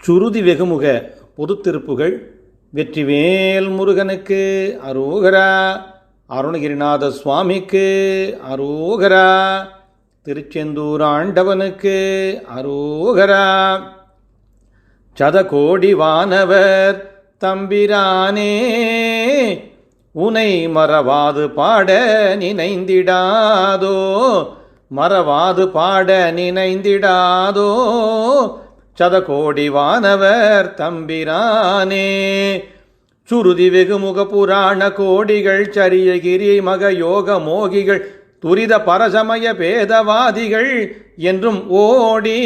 ചുരുതി വെകുമുഖ பவோ பொதுத்திருப்புகள். வெற்றிவேல் முருகனுக்கு அரோகரா. அருணகிரிநாத சுவாமிக்கு அரோகரா. திருச்செந்தூர் ஆண்டவனுக்கு அரோகரா. சதகோடி வானவர் தம்பிரானே. உனை மறவாது பாட நினைந்திடாதோ. மறவாது பாட நினைந்திடாதோ. சதகோடி வானவர் தம்பிரானே. சுருதி வெகுமுக புராண கோடிகள் சரியகிரி மக யோக மோகிகள் துரித பரசமய பேதவாதிகள் என்றும் ஓடி.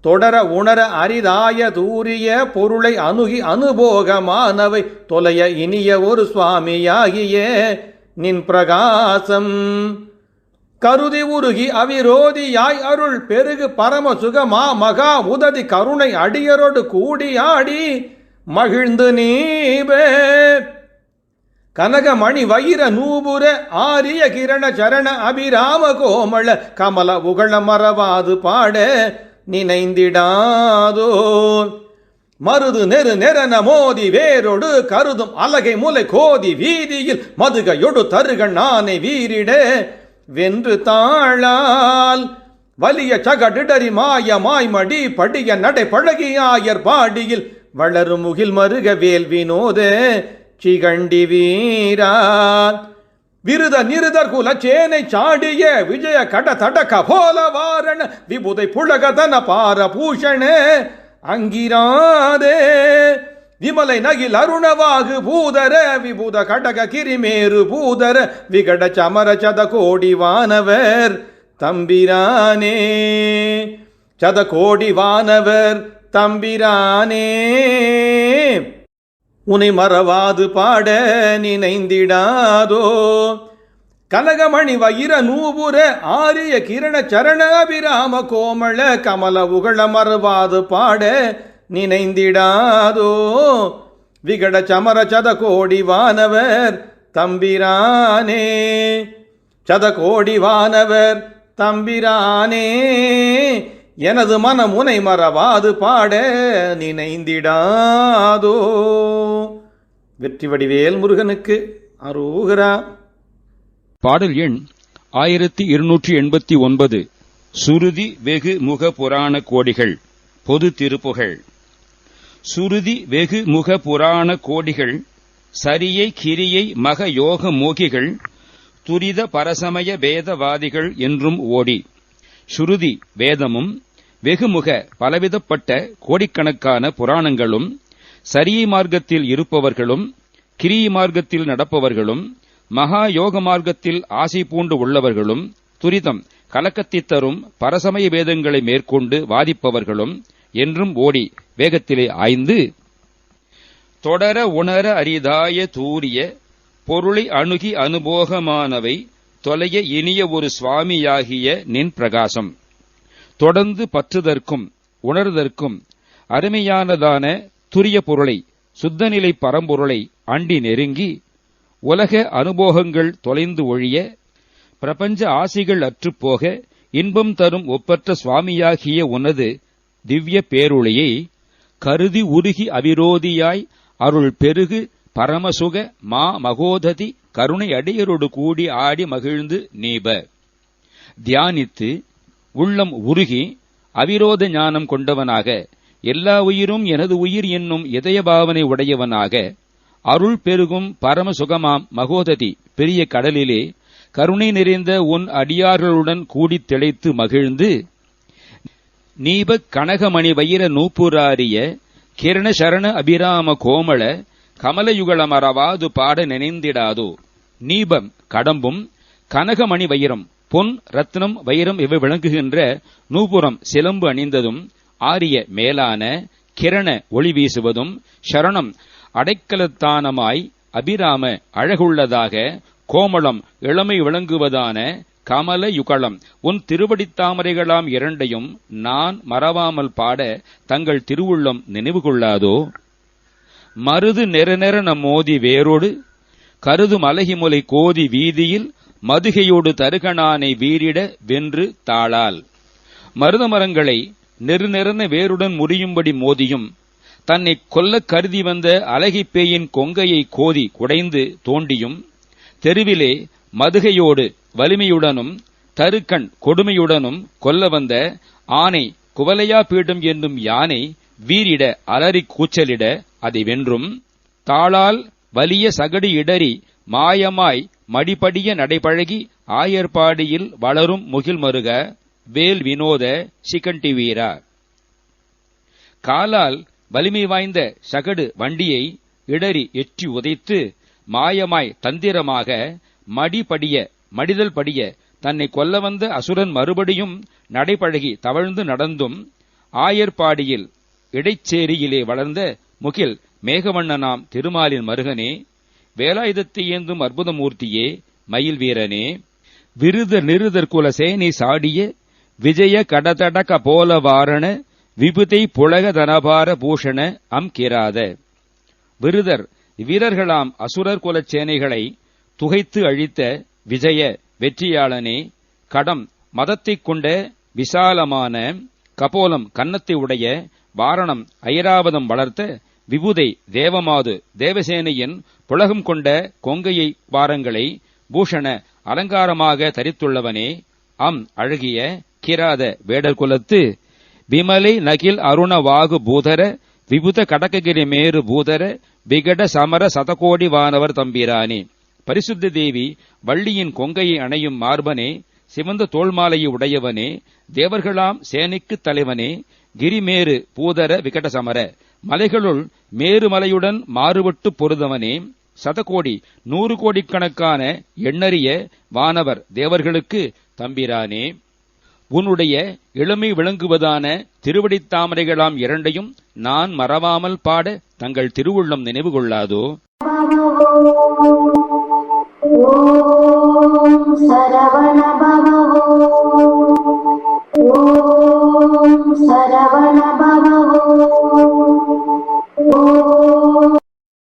தொடர உணர அரிதாய தூரிய பொருளை அணுகி அனுபோகமானவை தொலைய இனிய ஒரு சுவாமியாகிய நின் பிரகாசம். கருதி உருகி அவிரோதியாய் அருள் பெருகு பரம சுகமா மகா உததி கருணை அடியரோடு கூடியாடி மகிழ்ந்து நீபே கனகமணி வைர நூபுர ஆரிய கிரண சரண அபிராம கோமள கமல உகள மறவாது பாட நினைந்திடாதோ. மருது நெரு நெரன மோதி வேரோடு கருதும் அலகை முலை கோதி வீதியில் மதுகையொடு தருகண் நானே வீரிட வென்று தாழால் வலிய சகடிடரி மாய மாய்மடி படிய நடை பழகியாயர் பாடியில் வளரும் முகில் மருக வேல் வினோத சிகண்டி வீரான் விருத நிருதர் குல சேனை சாடிய விஜய கட தடக போல வாரண விபுதை புலகதன பார பூஷண அங்கிராதே. விமலை நகில் அருணவாகு பூதர விபூத கடக கிரிமேறு பூதர விகட சமர சத கோடி வானவர் தம்பிரானே. சத கோடி வானவர் தம்பிரானே. உனை மறவாது பாட நினைந்திடாதோ. கனகமணி வயிர நூபுர ஆரிய கிரண சரண அபிராம கோமள கமல உகள மறவாது பாட நினைந்திடாதோ. விகட சமர சத கோடி வானவர் தம்பிரானே. சத கோடி வானவர் தம்பிரானே. எனது மனமுனை மறவாது பாட நினைந்திடாதோ. வெற்றி வடிவேல் முருகனுக்கு அரோகரா. பாடல் எண் ஆயிரத்தி இருநூற்றி எண்பத்தி ஒன்பது. சுருதி வெகு முக புராண கோடிகள். பொது திருப்புகழ் சுருதி வெகு முக புராண கோடிகள் சரியை கிரியை மக யோக மோகிகள் துரித பரசமய வேதவாதிகள் என்றும் ஓடி. சுருதி வேதமும் வெகுமுக பலவிதப்பட்ட கோடிக்கணக்கான புராணங்களும் சரியை மார்க்கத்தில் இருப்பவர்களும் கிரியை மார்க்கத்தில் நடப்பவர்களும் மகா யோக மார்க்கத்தில் ஆசை பூண்டு உள்ளவர்களும் துரிதம் கலக்கத்தை தரும் பரசமய வேதங்களை மேற்கொண்டு வாதிப்பவர்களும் என்றும் ஓடி வேகத்திலே ஆய்ந்து தொடர உணர அரிதாய தூரிய பொருளை அணுகி அனுபோகமானவை தொலைய இனிய ஒரு சுவாமியாகிய நின் பிரகாசம். தொடர்ந்து பற்றுதற்கும் உணர்தற்கும் அருமையானதான துரிய பொருளை சுத்தநிலை பரம்பொருளை அண்டி நெருங்கி உலக அனுபோகங்கள் தொலைந்து ஒழிய பிரபஞ்ச ஆசைகள் அற்றுப்போக இன்பம் தரும் ஒப்பற்ற சுவாமியாகிய உனது திவ்ய பேருளையை கருதி உருகி அவிரோதியாய் அருள் பெருகு பரமசுக மா மகோததி கருணை அடியரோடு கூடி ஆடி மகிழ்ந்து நீப தியானித்து உள்ளம் உருகி அவிரோத ஞானம் கொண்டவனாக எல்லா உயிரும் எனது உயிர் என்னும் இதய பாவனை உடையவனாக அருள் பெருகும் பரம சுகமாம் மகோததி பெரிய கடலிலே கருணை நிறைந்த உன் அடியார்களுடன் கூடித் திளைத்து மகிழ்ந்து நீப கனகமணி வைர நூப்புராரிய கிரண சரண அபிராம கோமள கமலயுகளமரவாது பாட நினைந்திடாதோ. நீபம் கடம்பும் கனகமணி வைரம் பொன் ரத்னம் வைரம் இவை விளங்குகின்ற நூபுரம் சிலம்பு அணிந்ததும் ஆரிய மேலான கிரண ஒளி வீசுவதும் சரணம் அடைக்கலத்தானமாய் அபிராம அழகுள்ளதாக கோமளம் இளமை விளங்குவதான கமல யுகலம். உன் திருவடித் தாமரைகளாம் இரண்டையும் நான் மறவாமல் பாட தங்கள் திருவுள்ளம் நினைவு கொள்ளாதோ? மருது நெர மோதி வேரோடு கருதும் அலகிமுலை கோதி வீதியில் மதுகையோடு தருகனானை வீரிட வென்று தாளால். மருத மரங்களை நெருநெறன வேருடன் முறியும்படி மோதியும் தன்னை கொல்ல கருதி வந்த அழகிப்பேயின் கொங்கையை கோதி குடைந்து தோண்டியும் தெருவிலே மதுகையோடு வலிமையுடனும் தருக்கண் கொடுமையுடனும் கொல்ல வந்த ஆனை குவலையா பீடம் என்னும் யானை வீரிட அலறி கூச்சலிட அதை வென்றும் தாளால் வலிய சகடு இடறி மாயமாய் மடிபடிய நடைபழகி ஆயர்பாடியில் வளரும் முகில் மருக வேல் வினோத சிகண்டி வீரா. காலால் வலிமை வாய்ந்த சகடு வண்டியை இடறி எற்றி உதைத்து மாயமாய் தந்திரமாக மடிபடிய மடிதல் படிய தன்னை கொல்ல வந்த அசுரன் மறுபடியும் நடைபழகி தவழ்ந்து நடந்தும் ஆயர்பாடியில் இடைச்சேரியிலே வளர்ந்த முகில் மேகவண்ணனாம் திருமாலின் மருகனே வேலாயுதத்தை ஏந்தும் அற்புதமூர்த்தியே மயில் வீரனே விருத நிருதர் குல சேனை சாடிய விஜய கடதடக போல வாரண விபுதை புலக தனபார பூஷண அம் கிராத. விருதர் வீரர்களாம் அசுரர் குலச் சேனைகளை துகைத்து அழித்த விஜய வெற்றியாளனே கடம் மதத்தைக் கொண்ட விசாலமான கபோலம் கன்னத்தை உடைய வாரணம் ஐராவதம் வளர்த்த விபுதை தேவமாது தேவசேனையின் புலகம் கொண்ட கொங்கையை வாரங்களை பூஷண அலங்காரமாக தரித்துள்ளவனே அம் அழகிய கிராத வேடர் குலத்து விமலை நகில் அருண வாகு பூதர விபுத கடககிரி மேரு பூதர விகட சமர சதகோடி வானவர் தம்பிரானே. பரிசுத்த தேவி வள்ளியின் கொங்கையை அணையும் மார்பனே சிவந்த தோள்மாலையை உடையவனே தேவர்களாம் சேனைக்குத் தலைவனே கிரிமேறு பூதர விகடசமர மலைகளுள் மேருமலையுடன் மாறுபட்டு பொருதவனே சதகோடி நூறு கோடிக்கணக்கான எண்ணறிய வானவர் தேவர்களுக்கு தம்பிரானே. உன்னுடைய இளமை விளங்குவதான திருவடித் தாமரைகளாம் இரண்டையும் நான் மறவாமல் பாட தங்கள் திருவுள்ளம் நினைவு கொள்ளாதோ ஓம் சரவணபா